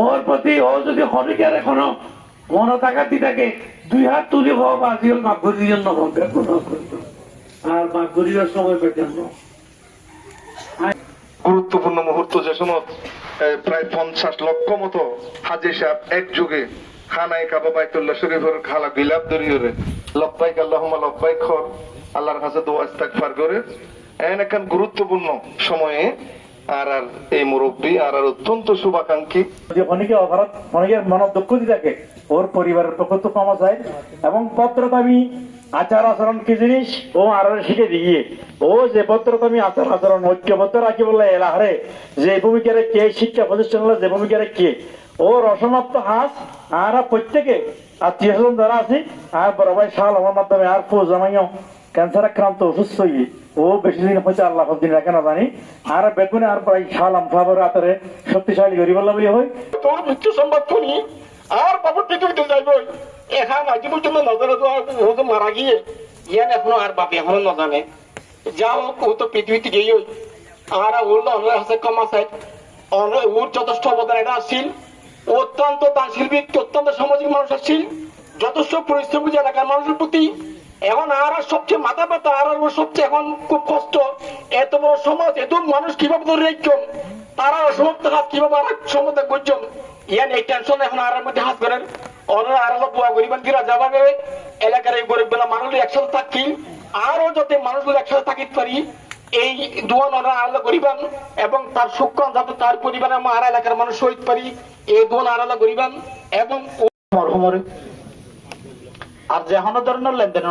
ওর প্রতি, ও যদি হরিকার এখনও থাকা দুই হাত মাগুরির জন্য। আর মাগুরির সময় গুরুত্বপূর্ণ মুহূর্ত যে সময় প্রায় পঞ্চাশ লক্ষ মতো হাজি সাহেব একযোগে খানায় কাবা বাইতুল্লাহ শরীফের খালা বিলাপ দরিয়রে। লব্বাইক আল্লাহুম্মা লব্বাইক খর, আল্লাহর কাছে দোয়া ইস্তাগফার করে। এন একখান গুরুত্বপূর্ণ সময়ে আর আর এই মুরব্বী, আর আর অত্যন্ত শুভাকাঙ্ক্ষী। যদি অনেকে অপরাধ মনে থাকে। ওর পরিবারের পক্ষ তো এবং পত্রতামি আচার আচরণ কি জিনিস? ও আর শিখে দিয়ে। ও যে পত্রতামি আচার আচরণ ঐক্যবদ্ধ রাখি বলে যে কে শিক্ষা প্রতিষ্ঠান যে ভূমিকারে কে? ওর অসমাপ্ত হাস আর প্রত্যেকে আত্মীয় স্বজন যারা আছে, আর বড় ভাই শাল আমার মাধ্যমে আর ক্যান্সার আক্রান্ত, অসুস্থ ও বেশি দিন হয়েছে আল্লাহ দিন রাখে জানি। আর বেগুনে আর প্রায় শাল আমসাবর আতরে শক্তিশালী গরিবাল্লা বলে হয়। তোর মৃত্যু সংবাদ শুনি, আর বাবুর পৃথিবীতে যাইব এখন আজ পর্যন্ত নজরে তো মারা গিয়ে, ইয়ান এখনও আর এখনও জানে যা ও তো পৃথিবীতে গেই আর ওর হাসে কমা চাই। ওর যথেষ্ট অবদান এটা আসছিল অত্যন্ত ব্যক্তি, অত্যন্ত সামাজিক মানুষ আসছিল যথেষ্ট পরিশ্রম এলাকার মানুষের প্রতি এখন আর আর সবচেয়ে মাথা ব্যথা, আর আর সবচেয়ে এখন খুব কষ্ট। এত বড় সমাজ, এত মানুষ কীভাবে ধরে রাখছেন? তারা অসমাপ্ত হাত কীভাবে আর সমতা করছেন? ইয়ান, এই টেনশন এখন আর আর মধ্যে হাত করেন। অন্য আর বুয়া দিরা এলাকার এই গরিব বেলা মানুষ একসাথে থাকি আরও যাতে একসাথে থাকিতে পারি, এই দোয়ান ওরা আলাদা এবং তার সুখ যাতে তার পরিবারে আমার এলাকার মানুষ সহিত পারি, এই দোয়ান আলাদা করিবান এবং আর যে ধরনের লেনদেন